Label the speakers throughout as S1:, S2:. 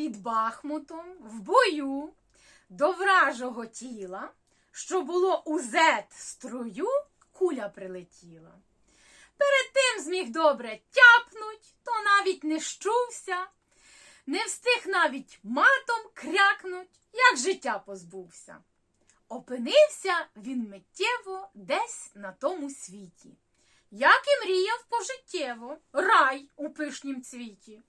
S1: під Бахмутом в бою до вражого тіла, що було у зет струю, куля прилетіла. Перед тим зміг добре тяпнуть, то навіть не щувся, не встиг навіть матом крякнуть, як життя позбувся. Опинився він миттєво десь на тому світі, як і мріяв пожиттєво, рай у пишнім цвіті.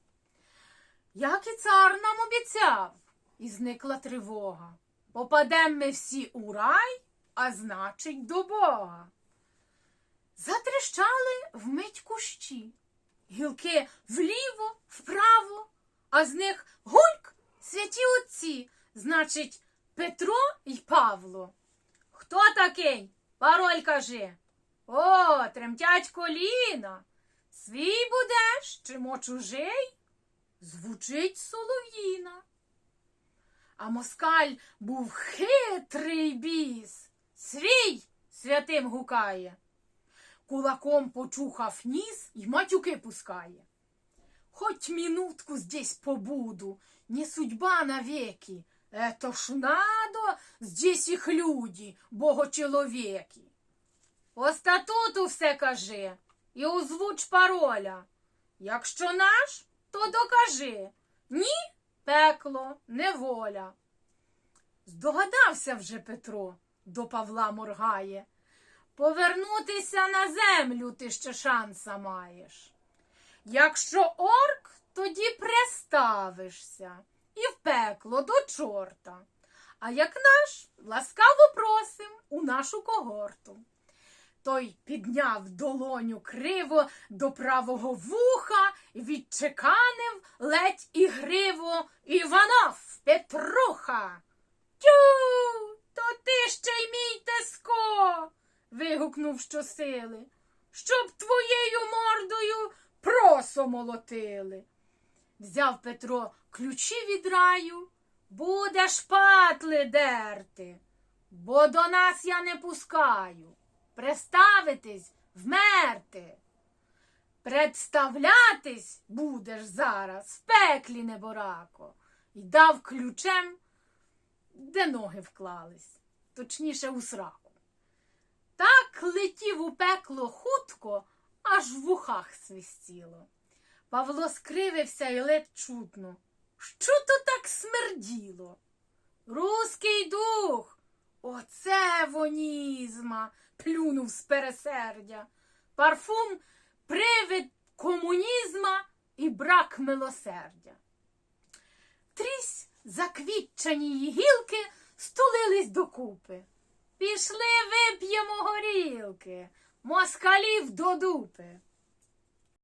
S1: Як і цар нам обіцяв, і зникла тривога. Попадем ми всі у рай, а значить до Бога. Затріщали вмить кущі, гілки вліво, вправо, а з них гульк святі отці, значить, Петро й Павло. Хто такий? Пароль кажи. О, тремтять коліна. Свій будеш, чи мо чужий? Звучить солов'їна. А москаль був хитрий біс. Свій святим гукає. Кулаком почухав ніс і матюки пускає. Хоть минутку здесь побуду, не судьба навеки. Это ж надо, здесь их люди, богочеловеки. По статуту все кажи і озвуч пароля. Якщо наш, то докажи. Ні, пекло, неволя. Здогадався вже Петро, до Павла моргає. Повернутися на землю ти ще шанса маєш. Якщо орк, тоді приставишся і в пекло до чорта. А як наш, ласкаво просим у нашу когорту. Той підняв долоню криво до правого вуха, відчеканив ледь і гриво Іванов Петруха. Тю, то ти ще й мій теско. вигукнув щосили, щоб твоєю мордою просо молотили. Взяв Петро ключі від раю, будеш патли дерти, бо до нас я не пускаю. Представитись, вмерти. Представлятись будеш зараз в пеклі неборако. І дав ключем, де ноги вклались, точніше у сраку. Так летів у пекло хутко, аж в ухах свистіло. Павло скривився і ледь чутно. Що то так смерділо? Руський дух, оце вонізма, плюнув з пересердя. Парфум привид комунізма і брак милосердя. Трісь заквітчані гілки стулились докупи. Пішли вип'ємо горілки, москалів до дупи.